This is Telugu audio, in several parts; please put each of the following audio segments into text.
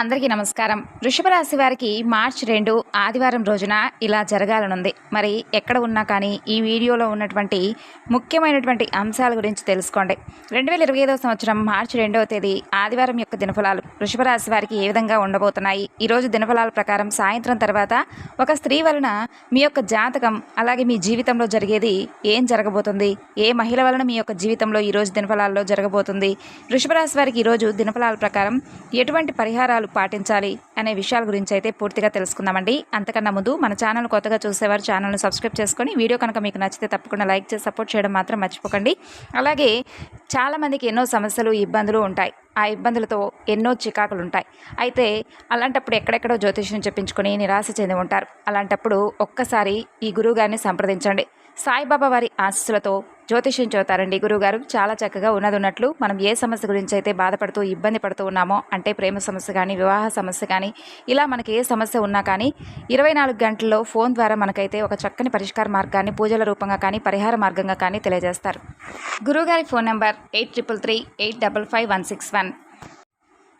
అందరికీ నమస్కారం. వృషభ రాశి వారికి మార్చ్ రెండు ఆదివారం రోజున ఇలా జరగాలనుంది. మరి ఎక్కడ ఉన్నా కానీ ఈ వీడియోలో ఉన్నటువంటి ముఖ్యమైనటువంటి అంశాల గురించి తెలుసుకోండి. రెండు వేల ఇరవై ఐదవ సంవత్సరం మార్చి రెండవ తేదీ ఆదివారం యొక్క దినఫలాలు. వృషభ రాశి వారికి ఏ విధంగా ఉండబోతున్నాయి? ఈరోజు దినఫలాల ప్రకారం సాయంత్రం తర్వాత ఒక స్త్రీ వలన మీ యొక్క జాతకం అలాగే మీ జీవితంలో జరిగేది ఏం జరగబోతుంది? ఏ మహిళ వలన మీ యొక్క జీవితంలో ఈరోజు దినఫలాల్లో జరగబోతుంది? వృషభ రాశి వారికి ఈరోజు దినఫలాల ప్రకారం ఎటువంటి పరిహారాలు పాటించాలి అనే విషయాల గురించి అయితే పూర్తిగా తెలుసుకుందామండి. అంతకన్నా ముందు మన ఛానల్ కొత్తగా చూసేవారు ఛానల్ను సబ్స్క్రైబ్ చేసుకొని వీడియో కనుక మీకు నచ్చితే తప్పకుండా లైక్ చేసి సపోర్ట్ చేయడం మాత్రం మర్చిపోకండి. అలాగే చాలామందికి ఎన్నో సమస్యలు ఇబ్బందులు ఉంటాయి. ఆ ఇబ్బందులతో ఎన్నో చికాకులు ఉంటాయి. అయితే అలాంటప్పుడు ఎక్కడెక్కడో జ్యోతిష్యం చెప్పించుకొని నిరాశ చెంది ఉంటారు. అలాంటప్పుడు ఒక్కసారి ఈ గురువుగారిని సంప్రదించండి. సాయిబాబా వారి ఆశీస్సులతో జ్యోతిష్యం చూతారండి గురువుగారు చాలా చక్కగా ఉన్నది ఉన్నట్లు మనం ఏ సమస్య గురించి అయితే బాధపడుతూ ఇబ్బంది పడుతూ ఉన్నామో అంటే ప్రేమ సమస్య కానీ వివాహ సమస్య కానీ ఇలా మనకి ఏ సమస్య ఉన్నా కానీ ఇరవై నాలుగు గంటల్లో ఫోన్ ద్వారా మనకైతే ఒక చక్కని పరిష్కార మార్గాన్ని పూజల రూపంగా కానీ పరిహార మార్గంగా కానీ తెలియజేస్తారు. గురువుగారి phone number eight triple three eight double five one six one.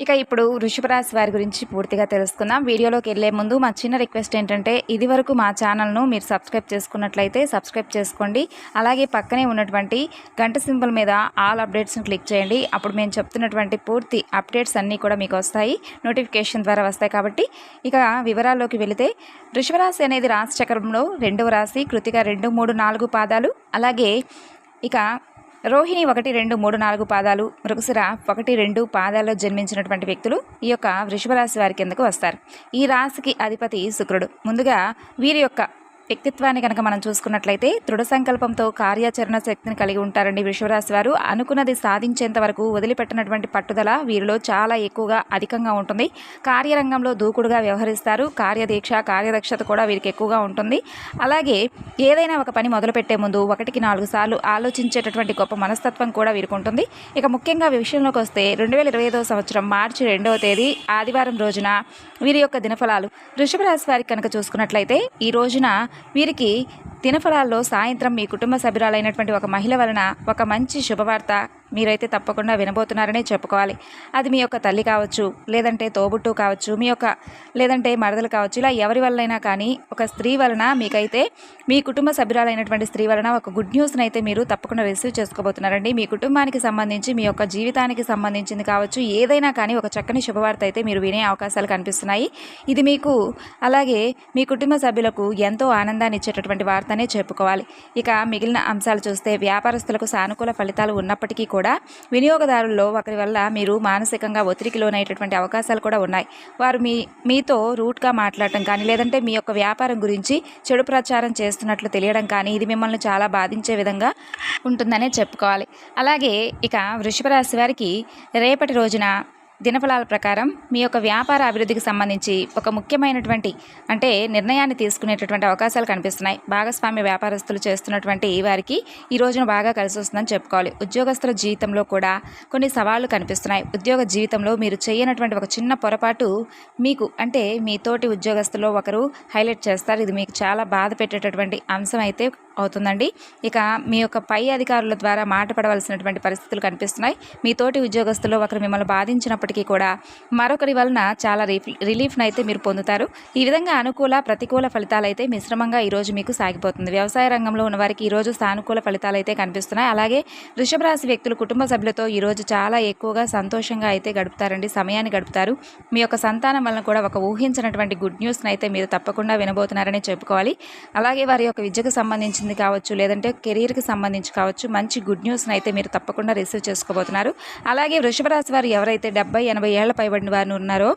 ఇక ఇప్పుడు వృషభ రాశి వారి గురించి పూర్తిగా తెలుసుకుందాం. వీడియోలోకి వెళ్ళే ముందు మా చిన్న రిక్వెస్ట్ ఏంటంటే ఇది వరకు మా ఛానల్ను మీరు సబ్స్క్రైబ్ చేసుకున్నట్లయితే సబ్స్క్రైబ్ చేసుకోండి. అలాగే పక్కనే ఉన్నటువంటి గంట సింబల్ మీద ఆల్ అప్డేట్స్ని క్లిక్ చేయండి. అప్పుడు మేము చెప్తున్నటువంటి పూర్తి అప్డేట్స్ అన్నీ కూడా మీకు వస్తాయి. నోటిఫికేషన్ ద్వారా వస్తాయి కాబట్టి. ఇక వివరాల్లోకి వెళితే వృషభరాశి అనేది రాశి చక్రంలో రెండవ రాశి కృతిక రెండు మూడు నాలుగు పాదాలు. అలాగే ఇక రోహిణి ఒకటి రెండు మూడు నాలుగు పాదాలు మృగశిర ఒకటి రెండు పాదాల్లో జన్మించినటువంటి వ్యక్తులు ఈ యొక్క వృషభ రాశి వారి కిందకు వస్తారు. ఈ రాశికి అధిపతి శుక్రుడు. ముందుగా వీరి యొక్క వ్యక్తిత్వాన్ని కనుక మనం చూసుకున్నట్లయితే దృఢ సంకల్పంతో కార్యాచరణ శక్తిని కలిగి ఉంటారండి వృషభరాశి వారు. అనుకున్నది సాధించేంత వరకు వదిలిపెట్టినటువంటి పట్టుదల వీరిలో చాలా ఎక్కువగా అధికంగా ఉంటుంది. కార్యరంగంలో దూకుడుగా వ్యవహరిస్తారు. కార్యదీక్ష కార్యదక్షత కూడా వీరికి ఎక్కువగా ఉంటుంది. అలాగే ఏదైనా ఒక పని మొదలుపెట్టే ముందు ఒకటికి నాలుగు సార్లు ఆలోచించేటటువంటి గొప్ప మనస్తత్వం కూడా వీరికి ఉంటుంది. ఇక ముఖ్యంగా విషయంలోకి వస్తే రెండు వేల ఇరవై ఐదవ సంవత్సరం మార్చి రెండవ తేదీ ఆదివారం రోజున వీరి యొక్క దినఫలాలు వృషభ రాశి వారికి కనుక చూసుకున్నట్లయితే ఈ రోజున వీరికి దినఫలాల్లో సాయంత్రం మీ కుటుంబ సభ్యురాలైనటువంటి ఒక మహిళ వలన ఒక మంచి శుభవార్త మీరైతే తప్పకుండా వినబోతున్నారనే చెప్పుకోవాలి. అది మీ యొక్క తల్లి కావచ్చు లేదంటే తోబుట్టు కావచ్చు మీ యొక్క లేదంటే మరదలు కావచ్చు ఇలా ఎవరి వల్లైనా కానీ ఒక స్త్రీ వలన మీకైతే మీ కుటుంబ సభ్యురాలైనటువంటి స్త్రీ వలన ఒక గుడ్ న్యూస్ని అయితే మీరు తప్పకుండా రిసీవ్ చేసుకోబోతున్నారండి. మీ కుటుంబానికి సంబంధించి మీ యొక్క జీవితానికి సంబంధించింది కావచ్చు ఏదైనా కానీ ఒక చక్కని శుభవార్త అయితే మీరు వినే అవకాశాలు కనిపిస్తున్నాయి. ఇది మీకు అలాగే మీ కుటుంబ సభ్యులకు ఎంతో ఆనందాన్ని ఇచ్చేటటువంటి వార్తనే చెప్పుకోవాలి. ఇక మిగిలిన అంశాలు చూస్తే వ్యాపారస్తులకు సానుకూల ఫలితాలు ఉన్నప్పటికీ కూడా కూడా వినియోగదారుల్లో ఒకరి వల్ల మీరు మానసికంగా ఒత్తిడికి లోనయ్యేటటువంటి అవకాశాలు కూడా ఉన్నాయి. వారు మీ మీతో రూట్గా మాట్లాడటం కానీ లేదంటే మీ యొక్క వ్యాపారం గురించి చెడు ప్రచారం చేస్తున్నట్లు తెలియడం కానీ ఇది మిమ్మల్ని చాలా బాధించే విధంగా ఉంటుందనే చెప్పుకోవాలి. అలాగే ఇక వృషభ రాశి వారికి రేపటి రోజున దినఫలాల ప్రకారం మీ యొక్క వ్యాపార అభివృద్ధికి సంబంధించి ఒక ముఖ్యమైనటువంటి అంటే నిర్ణయాన్ని తీసుకునేటటువంటి అవకాశాలు కనిపిస్తున్నాయి. భాగస్వామ్య వ్యాపారస్తులు చేస్తున్నటువంటి వారికి ఈ రోజున బాగా కలిసి వస్తుందని చెప్పుకోవాలి. ఉద్యోగస్తుల జీవితంలో కూడా కొన్ని సవాళ్ళు కనిపిస్తున్నాయి. ఉద్యోగ జీవితంలో మీరు చేయనటువంటి ఒక చిన్న పొరపాటు మీకు అంటే మీ తోటి ఉద్యోగస్తులో ఒకరు హైలైట్ చేస్తారు. ఇది మీకు చాలా బాధ పెట్టేటటువంటి అంశం అయితే అవుతుందండి. ఇక మీ యొక్క పై అధికారుల ద్వారా మాట పడవలసినటువంటి పరిస్థితులు కనిపిస్తున్నాయి. మీ తోటి ఉద్యోగస్తులు ఒకరు మిమ్మల్ని బాధించినప్పటికీ కూడా మరొకరి వలన చాలా రిఫ్- రిలీఫ్ను అయితే మీరు పొందుతారు. ఈ విధంగా అనుకూల ప్రతికూల ఫలితాలు అయితే మిశ్రమంగా ఈరోజు మీకు సాగిపోతుంది. వ్యవసాయ రంగంలో ఉన్న వారికి ఈరోజు సానుకూల ఫలితాలు అయితే కనిపిస్తున్నాయి. అలాగే వృషభ రాశి వ్యక్తులు కుటుంబ సభ్యులతో ఈరోజు చాలా ఎక్కువగా సంతోషంగా అయితే గడుపుతారండి. సమయాన్ని గడుపుతారు. మీ యొక్క సంతానం వలన కూడా ఒక ఊహించినటువంటి గుడ్ న్యూస్ని అయితే మీరు తప్పకుండా వినబోతున్నారని చెప్పుకోవాలి. అలాగే వారి యొక్క విద్యకు సంబంధించి సంబంధించింది కావచ్చు లేదంటే కెరీర్కి సంబంధించి కావచ్చు మంచి గుడ్ న్యూస్ని అయితే మీరు తప్పకుండా రిసీవ్ చేసుకోబోతున్నారు. అలాగే వృషభ రాశి వారు ఎవరైతే డెబ్బై ఎనభై ఏళ్ళ పైబడిన వారు ఉన్నారో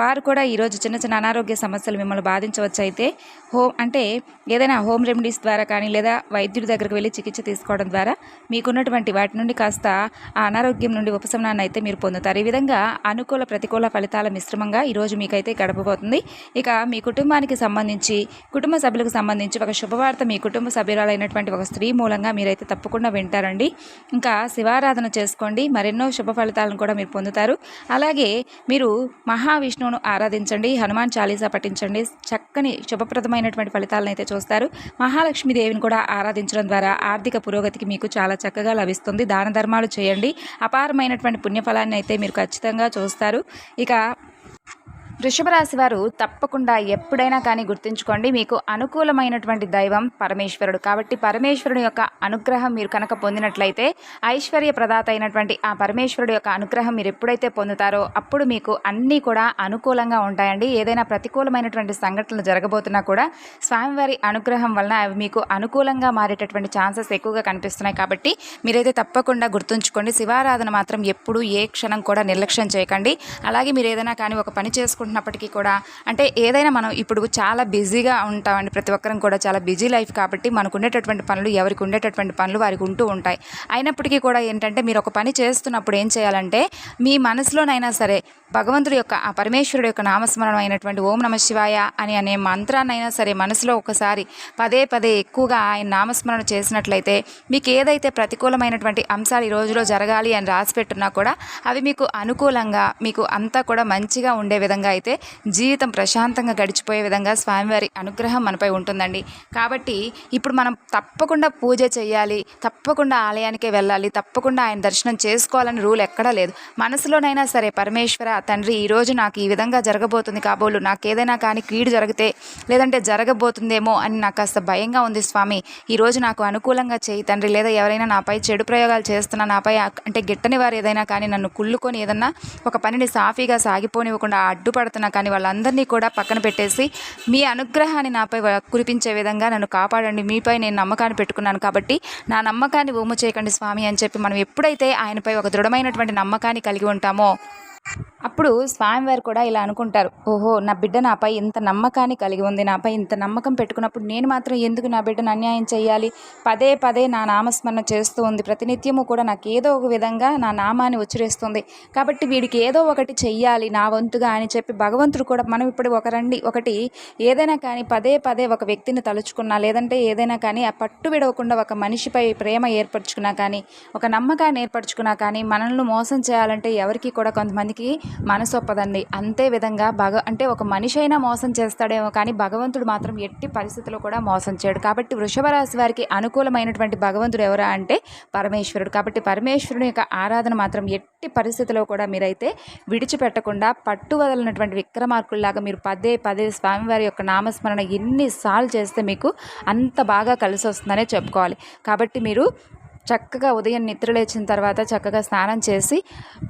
వారు కూడా ఈరోజు చిన్న చిన్న అనారోగ్య సమస్యలు మిమ్మల్ని బాధించవచ్చు అయితే హోమ్ అంటే ఏదైనా హోమ్ రెమెడీస్ ద్వారా కానీ లేదా వైద్యుడి దగ్గరికి వెళ్ళి చికిత్స తీసుకోవడం ద్వారా మీకున్నటువంటి వాటి నుండి కాస్త ఆ అనారోగ్యం నుండి ఉపశమనాన్ని అయితే మీరు పొందుతారు. ఈ విధంగా అనుకూల ప్రతికూల ఫలితాల మిశ్రమంగా ఈరోజు మీకైతే గడపబోతుంది. ఇక మీ కుటుంబానికి సంబంధించి కుటుంబ సభ్యులకు సంబంధించి ఒక శుభవార్త మీ కుటుంబ సభ్యురాలైనటువంటి ఒక స్త్రీ మూలంగా మీరైతే తప్పకుండా వింటారండి. ఇంకా శివారాధన చేసుకోండి. మరెన్నో శుభ ఫలితాలను కూడా మీరు పొందుతారు. అలాగే మీరు మహావిష్ణువును ఆరాధించండి. హనుమాన్ చాలీసా పఠించండి. చక్కని శుభప్రదమైనటువంటి ఫలితాలను అయితే చూస్తారు. మహాలక్ష్మీదేవిని కూడా ఆరాధించడం ద్వారా ఆర్థిక పురోగతికి మీకు చాలా చక్కగా లభిస్తుంది. దాన ధర్మాలు చేయండి. అపారమైనటువంటి పుణ్యఫలాన్ని అయితే మీరు ఖచ్చితంగా చూస్తారు. ఇక వృషభ రాశి వారు తప్పకుండా ఎప్పుడైనా కానీ గుర్తుంచుకోండి మీకు అనుకూలమైనటువంటి దైవం పరమేశ్వరుడు. కాబట్టి పరమేశ్వరుడు యొక్క అనుగ్రహం మీరు కనుక పొందినట్లయితే ఐశ్వర్య ప్రదాత అయినటువంటి ఆ పరమేశ్వరుడు యొక్క అనుగ్రహం మీరు ఎప్పుడైతే పొందుతారో అప్పుడు మీకు అన్నీ కూడా అనుకూలంగా ఉంటాయండి. ఏదైనా ప్రతికూలమైనటువంటి సంఘటనలు జరగబోతున్నా కూడా స్వామివారి అనుగ్రహం వలన అవి మీకు అనుకూలంగా మారేటటువంటి ఛాన్సెస్ ఎక్కువగా కనిపిస్తున్నాయి. కాబట్టి మీరైతే తప్పకుండా గుర్తుంచుకోండి శివారాధన మాత్రం ఎప్పుడూ ఏ క్షణం కూడా నిర్లక్ష్యం చేయకండి. అలాగే మీరు ఏదైనా కానీ ఒక పని అనుకుంటున్నప్పటికీ కూడా అంటే ఏదైనా మనం ఇప్పుడు చాలా బిజీగా ఉంటామండి. ప్రతి ఒక్కరం కూడా చాలా బిజీ లైఫ్ కాబట్టి మనకు ఉండేటటువంటి పనులు ఎవరికి ఉండేటటువంటి పనులు వారికి ఉంటూ ఉంటాయి. అయినప్పటికీ కూడా ఏంటంటే మీరు ఒక పని చేస్తున్నప్పుడు ఏం చేయాలంటే మీ మనసులోనైనా సరే భగవంతుడి యొక్క ఆ పరమేశ్వరుడు యొక్క నామస్మరణం అయినటువంటి ఓం నమ శివాయ అని అనే మంత్రాన్నైనా సరే మనసులో ఒకసారి పదే పదే ఎక్కువగా ఆయన నామస్మరణ చేసినట్లయితే మీకు ఏదైతే ప్రతికూలమైనటువంటి అంశాలు ఈ రోజులో జరగాలి అని రాసి పెట్టున్నా కూడా అవి మీకు అనుకూలంగా మీకు అంతా కూడా మంచిగా ఉండే విధంగా అయితే జీవితం ప్రశాంతంగా గడిచిపోయే విధంగా స్వామివారి అనుగ్రహం మనపై ఉంటుందండి. కాబట్టి ఇప్పుడు మనం తప్పకుండా పూజ చేయాలి తప్పకుండా ఆలయానికే వెళ్ళాలి తప్పకుండా ఆయన దర్శనం చేసుకోవాలని రూల్ ఎక్కడా లేదు. మనసులోనైనా సరే పరమేశ్వర తండ్రి ఈరోజు నాకు ఈ విధంగా జరగబోతుంది కాబోలు నాకు ఏదైనా కానీ కీడు జరిగితే లేదంటే జరగబోతుందేమో అని నాకు కాస్త భయంగా ఉంది స్వామి. ఈరోజు నాకు అనుకూలంగా చేయి తండ్రి లేదా ఎవరైనా నాపై చెడు ప్రయోగాలు చేస్తున్నా నాపై అంటే గిట్టని వారు ఏదైనా కానీ నన్ను కుళ్ళుకొని ఏదన్నా ఒక పనిని సాఫీగా సాగిపోనివ్వకుండా అడ్డుపడుతున్నా కానీ వాళ్ళందరినీ కూడా పక్కన పెట్టేసి మీ అనుగ్రహాన్ని నాపై వ- కురిపించే విధంగా నన్ను కాపాడండి. మీపై నేను నమ్మకాన్ని పెట్టుకున్నాను కాబట్టి నా నమ్మకాన్ని ఒమ్ము చేయకండి స్వామి అని చెప్పి మనం ఎప్పుడైతే ఆయనపై ఒక దృఢమైనటువంటి నమ్మకాన్ని కలిగి ఉంటామో అప్పుడు స్వామివారు కూడా ఇలా అనుకుంటారు ఓహో నా బిడ్డ నాపై ఇంత నమ్మకాన్ని కలిగి ఉంది నాపై ఇంత నమ్మకం పెట్టుకున్నప్పుడు నేను మాత్రం ఎందుకు నా బిడ్డను అన్యాయం చేయాలి పదే పదే నా నామస్మరణ చేస్తూ ఉంది ప్రతినిత్యము కూడా నాకు ఏదో ఒక విధంగా నా నామాన్ని ఉచ్చరిస్తుంది. కాబట్టి వీడికి ఏదో ఒకటి చెయ్యాలి నా వంతుగా అని చెప్పి భగవంతుడు కూడా మనం ఇప్పుడు ఒక రండి ఒకటి ఏదైనా కానీ పదే పదే ఒక వ్యక్తిని తలుచుకున్నా లేదంటే ఏదైనా కానీ ఆ పట్టు విడవకుండా ఒక మనిషిపై ప్రేమ ఏర్పరచుకున్నా కానీ ఒక నమ్మకాన్ని ఏర్పరచుకున్నా కానీ మనల్ని మోసం చేయాలంటే ఎవరికి కూడా కొంతమందికి మనసు ఒప్పదండి అంతే విధంగా భగ అంటే ఒక మనిషి అయినా మోసం చేస్తాడేమో కానీ భగవంతుడు మాత్రం ఎట్టి పరిస్థితుల్లో కూడా మోసం చేయడు. కాబట్టి వృషభ రాశి వారికి అనుకూలమైనటువంటి భగవంతుడు ఎవరా అంటే పరమేశ్వరుడు. కాబట్టి పరమేశ్వరుని యొక్క ఆరాధన మాత్రం ఎట్టి పరిస్థితిలో కూడా మీరైతే విడిచిపెట్టకుండా పట్టు వదలనటువంటి విక్రమార్కుల్లాగా మీరు పదే పదే స్వామివారి యొక్క నామస్మరణ ఎన్నిసార్లు చేస్తే మీకు అంత బాగా కలిసి వస్తుందనే చెప్పుకోవాలి. కాబట్టి మీరు చక్కగా ఉదయం నిద్రలేచిన తర్వాత చక్కగా స్నానం చేసి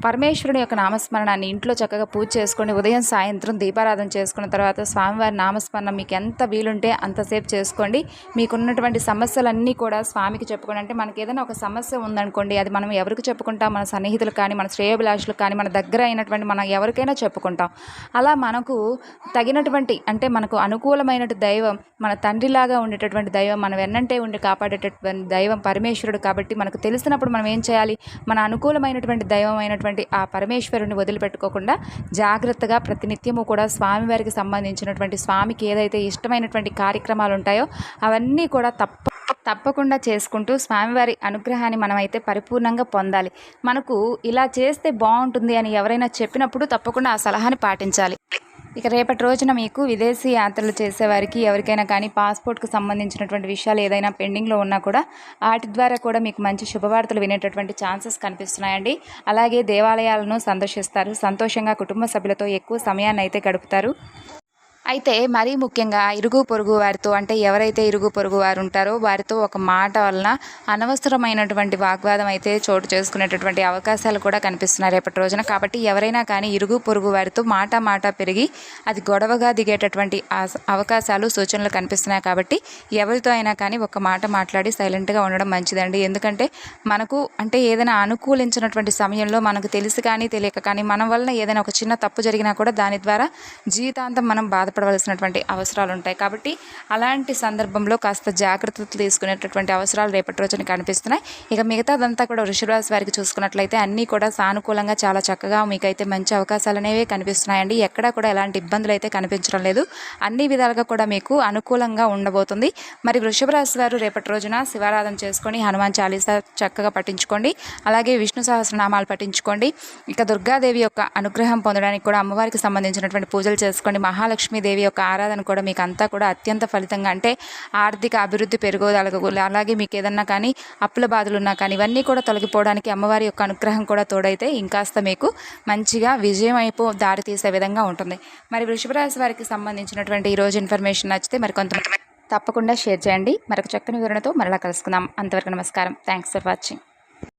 పరమేశ్వరుని యొక్క నామస్మరణాన్ని ఇంట్లో చక్కగా పూజ చేసుకొని ఉదయం సాయంత్రం దీపారాధన చేసుకున్న తర్వాత స్వామివారి నామస్మరణ మీకు ఎంత వీలుంటే అంతసేపు చేసుకోండి. మీకున్నటువంటి సమస్యలన్నీ కూడా స్వామికి చెప్పుకోండి. అంటే మనకి ఏదైనా ఒక సమస్య ఉందనుకోండి అది మనం ఎవరికి చెప్పుకుంటాం? మన సన్నిహితులు కానీ మన శ్రేయోభిలాషులు కానీ మన దగ్గర అయినటువంటి మనం ఎవరికైనా చెప్పుకుంటాం. అలా మనకు తగినటువంటి అంటే మనకు అనుకూలమైన దైవం మన తండ్రిలాగా ఉండేటటువంటి దైవం మనం వెన్నంటే ఉండి కాపాడేటటువంటి దైవం పరమేశ్వరుడు కాబట్టి మనకు తెలిసినప్పుడు మనం ఏం చేయాలి? మన అనుకూలమైనటువంటి దైవమైనటువంటి ఆ పరమేశ్వరుని వదిలిపెట్టుకోకుండా జాగ్రత్తగా ప్రతినిత్యము కూడా స్వామివారికి సంబంధించినటువంటి స్వామికి ఏదైతే ఇష్టమైనటువంటి కార్యక్రమాలు ఉంటాయో అవన్నీ కూడా తప్ప తప్పకుండా చేసుకుంటూ స్వామివారి అనుగ్రహాన్ని మనమైతే పరిపూర్ణంగా పొందాలి. మనకు ఇలా చేస్తే బాగుంటుంది అని ఎవరైనా చెప్పినప్పుడు తప్పకుండా ఆ సలహాని పాటించాలి. ఇక రేపటి రోజున మీకు విదేశీ యాత్రలు చేసేవారికి ఎవరికైనా కానీ పాస్పోర్ట్కు సంబంధించినటువంటి విషయాలు ఏదైనా పెండింగ్లో ఉన్నా కూడా వాటి ద్వారా కూడా మీకు మంచి శుభవార్తలు వినేటటువంటి ఛాన్సెస్ కనిపిస్తున్నాయండి. అలాగే దేవాలయాలను సందర్శిస్తారు. సంతోషంగా కుటుంబ సభ్యులతో ఎక్కువ సమయాన్ని అయితే గడుపుతారు. అయితే మరీ ముఖ్యంగా ఇరుగు పొరుగు వారితో అంటే ఎవరైతే ఇరుగు పొరుగు వారు ఉంటారో వారితో ఒక మాట వలన అనవసరమైనటువంటి వాగ్వాదం అయితే చోటు చేసుకునేటటువంటి అవకాశాలు కూడా కనిపిస్తున్నాయి రేపటి రోజున. కాబట్టి ఎవరైనా కానీ ఇరుగు పొరుగు వారితో మాట మాట పెరిగి అది గొడవగా దిగేటటువంటి అవకాశాలు సూచనలు కనిపిస్తున్నాయి. కాబట్టి ఎవరితో అయినా కానీ ఒక మాట మాట్లాడి సైలెంట్గా ఉండడం మంచిదండి. ఎందుకంటే మనకు అంటే ఏదైనా అనుకూలించినటువంటి సమయంలో మనకు తెలిసి కానీ తెలియక కానీ మన వలన ఏదైనా ఒక చిన్న తప్పు జరిగినా కూడా దాని ద్వారా జీవితాంతం మనం బాధపడవలసినటువంటి అవసరాలు ఉంటాయి కాబట్టి అలాంటి సందర్భంలో కాస్త జాగ్రత్తలు తీసుకునేటటువంటి అవసరాలు రేపటి రోజున కనిపిస్తున్నాయి. ఇక మిగతాదంతా కూడా వృషభరాశి వారికి చూసుకున్నట్లయితే అన్నీ కూడా సానుకూలంగా చాలా చక్కగా మీకైతే మంచి అవకాశాలు అనేవి కనిపిస్తున్నాయండి. ఎక్కడా కూడా ఎలాంటి ఇబ్బందులు అయితే కనిపించడం లేదు. అన్ని విధాలుగా కూడా మీకు అనుకూలంగా ఉండబోతుంది. మరి వృషభ రాశి వారు రేపటి రోజున శివారాధన చేసుకొని హనుమాన్ చాలీసా చక్కగా పఠించుకోండి. అలాగే విష్ణు సహస్రనామాలు పఠించుకోండి. ఇక దుర్గాదేవి యొక్క అనుగ్రహం పొందడానికి కూడా అమ్మవారికి సంబంధించినటువంటి పూజలు చేసుకోండి మహాలక్ష్మీదేవి దేవి యొక్క ఆరాధన కూడా మీకు అంతా కూడా అత్యంత ఫలితంగా అంటే ఆర్థిక అభివృద్ధి పెరుగుదలకు అలాగే మీకు ఏదన్నా కానీ అప్పుల బాధలు ఉన్నా కానీ ఇవన్నీ కూడా తొలగిపోవడానికి అమ్మవారి యొక్క అనుగ్రహం కూడా తోడైతే ఇంకాస్త మీకు మంచిగా విజయం అయిపో దారి తీసే విధంగా ఉంటుంది. మరి వృషభరాశి వారికి సంబంధించినటువంటి ఈరోజు ఇన్ఫర్మేషన్ నచ్చితే మరి కొంతమంది తప్పకుండా షేర్ చేయండి. మరొక చక్కని వివరణతో మరలా కలుసుకుందాం. అంతవరకు నమస్కారం. Thanks for watching.